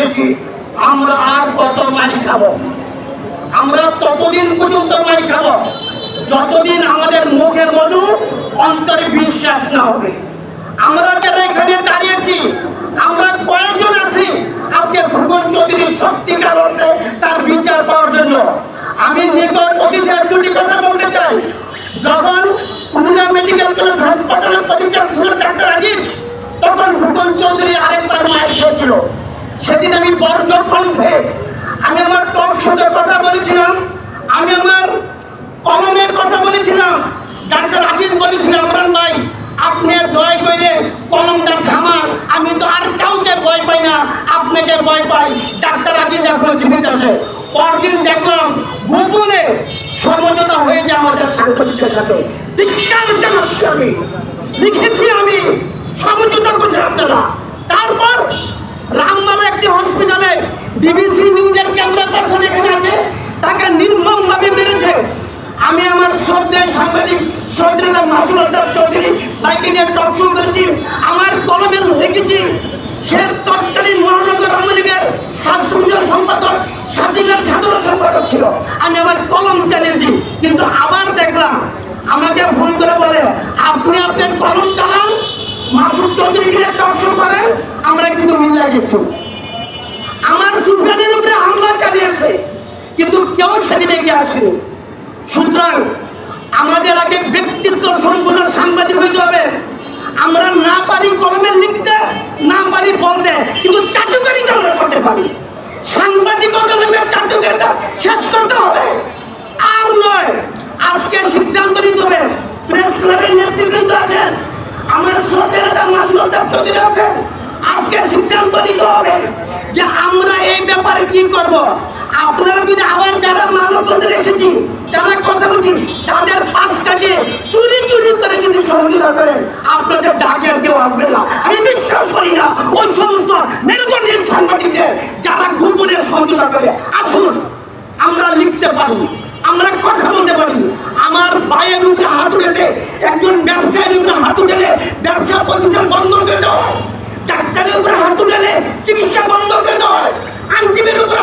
এসেছি আমরা আর কত মারি খাব? আমরা ততদিন পর্যন্ত মারি খাব, যতদিন আমাদের মুখে মধু অন্তরে বিশ্বাস না হবে। আমরা যারা এখানে দাঁড়িয়েছি? আমরা কয়েকজন আছি। আজকে ভুবন চৌধুরী সত্যিকার অর্থে তার বিচার পাওয়ার জন্য। আমি নিকট অতিথির দুটি কথা বলতে চাই। যখন পুরুলিয়া মেডিকেল কলেজ হাসপাতালের পরিচালক ছিল ডাক্তার আজিজ তখন ভূপন চৌধুরী আরেকবার মায়ের খেয়েছিল সেদিন আমি বর্জ্য কণ্ঠে আমি আমার শোদের কথা বলেছিলাম, আমি আমার কলমের কথা বলেছিলাম, ডাক্তার আজিজ বলেছিলাম ইমরান ভাই, আপনি দয়া করে কলমটা থামান, আমি তো আর কাউকে ভয় পাই না, আপনাকে ভয় পাই। ডাক্তার আজিজ এখনও জীবিত আছে। পরদিন দেখলাম গোপনে সমঝোতা হয়ে যায় আমাদের সাংবাদিকদের সাথে। ধিক্কার জানাচ্ছি আমি, লিখেছি আমি সমঝোতা করছে আপনারা তারপর রামমালা একটি হসপিটালে বিবিসি নিউজের কেন্দ্র পার্সন এখানে আছে তাকে নির্মম ভাবে মেরেছে আমি আমার শ্রদ্ধেয় সাংবাদিক শ্রদ্ধেয় মাসুল আদার চৌধুরী বাইকে নিয়ে টক করেছি, আমার কলমে লিখেছি সে তৎকালীন মহানগর আওয়ামী লীগের স্বাস্থ্য সম্পাদক, স্বাধীনের সাধারণ সম্পাদক ছিল। আমি আমার কলম চালিয়েছি কিন্তু আবার দেখলাম, আমাকে ফোন করে বলে, আপনি আপনার কলম চালান, মাসুদ চৌধুরীকে টক করেন, আমরা কিন্তু মিল্লা গেছি। আমার সুফিয়ানের উপরে হামলা চালিয়েছে, কিন্তু কেউ সেদিন এগিয়ে আসেনি। সুতরাং আমাদের ব্যক্তিত্ব সম্পূর্ণ সাংবাদিক হইতে হবে। আমরা না পারি কলমে লিখতে, না পারি বলতে, কিন্তু চাটুকারিতা আমরা করতে পারি। সাংবাদিকতা নামে চাটুকারিতা শেষ করতে হবে। আর নয়, আজকে সিদ্ধান্ত নিতে হবে। প্রেস ক্লাবের নেতৃবৃন্দ আছেন, আমার সরকার মাসুল চৌধুরী আছেন। আজকে সিদ্ধান্ত নিতে হবে যে আমরা এই ব্যাপারে কি করব। আপনারা আবার যারা মানববন্ধনে এসেছি, যারা কথা বলছি, তাদের পাশ কাটিয়ে চুরি চুরি করে যদি সহযোগিতা করেন, আপনাদের ডাকে আর কেউ আসবে না। আমি বিশ্বাস করি না, ওই সমস্ত মেরুদণ্ডহীন সাংবাদিকদের যারা গোপনে সহযোগিতা করে। আসুন, আমরা লিখতে পারি, আমরা কথা বলতে পারি। আমার ভাইয়ের উপরে হাত উঠেছে, একজন ব্যবসায়ীর উপরে হাত উঠেলে ব্যবসা প্রতিষ্ঠান বন্ধ করে দেওয়া ডাক্তারের উপরে হাত উঠেলে চিকিৎসা বন্ধ করে দেওয়া আইনজীবীর উপরে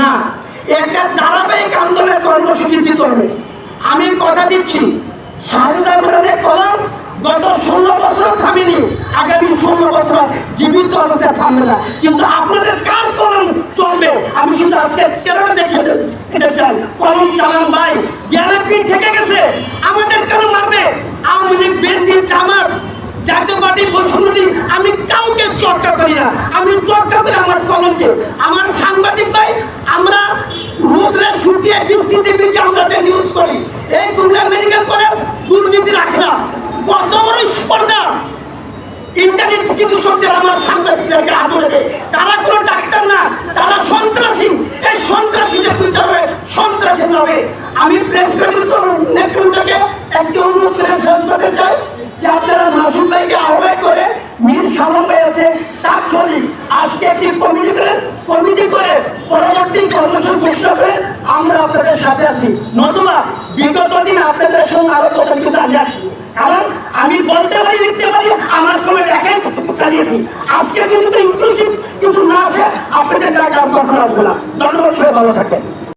না, একটা ধারাবাহিক আন্দোলনের কর্মসূচি দিতে হবে। আমি কথা দিচ্ছি কলম গত ষোলো বছর থামেনি। আগামী ষোলো বছর জীবিত অবস্থায় থামবে না। কিন্তু আপনাদের কলম চলবে? আমি শুধু আজকে চেহারা দেখে চাই। কলম চালান ভাই জ্ঞানাপীঠ থেকে গেছে। আমাদের কেন মারবে? আওয়ামী লীগ, বিএনপি, জামাত জাতীয় পার্টি আমি কাউকে চর্চা করি না। আমি চর্চা করি আমার কলমকে। আমার সাংবাদিক ভাই আমরা শুকিয়ে বৃষ্টিতে বিজে আমরা নিউজ করি, এই কুমিল্লা মেডিকেল কলেজ দুর্নীতি রাখে না। কত বড় স্পর্ধা। ইন্টারনেট চিকিৎসকদের আমার সাংবাদিকদেরকে আদরে তারা কোনো ডাক্তার না, তারা সন্ত্রাসী। এই সন্ত্রাসীদের বিচার হবে, সন্ত্রাসী নবে আমি প্রেস নেতৃত্বকে একটি অনুরোধ করে শেষ করতে চাই যে আপনারা মাসুদ ভাইকে আহ্বান করে মীর সালাম ভাই আছে তাৎক্ষণিক আজকে একটি কমিটি করে কমিটি করে পরবর্তী কর্মসূচি আছি। নতুবা বিগত দিন আপনাদের সঙ্গে আরও প্রথম কিন্তু আমি আসি। কারণ আমি বলতে পারি, লিখতে পারি, আমার কোনো চালিয়েছি। আজকে কিন্তু ইনক্লুসিভ কিছু না আসে আপনাদের আসবে না। ধন্যবাদ সবাই, ভালো থাকেন।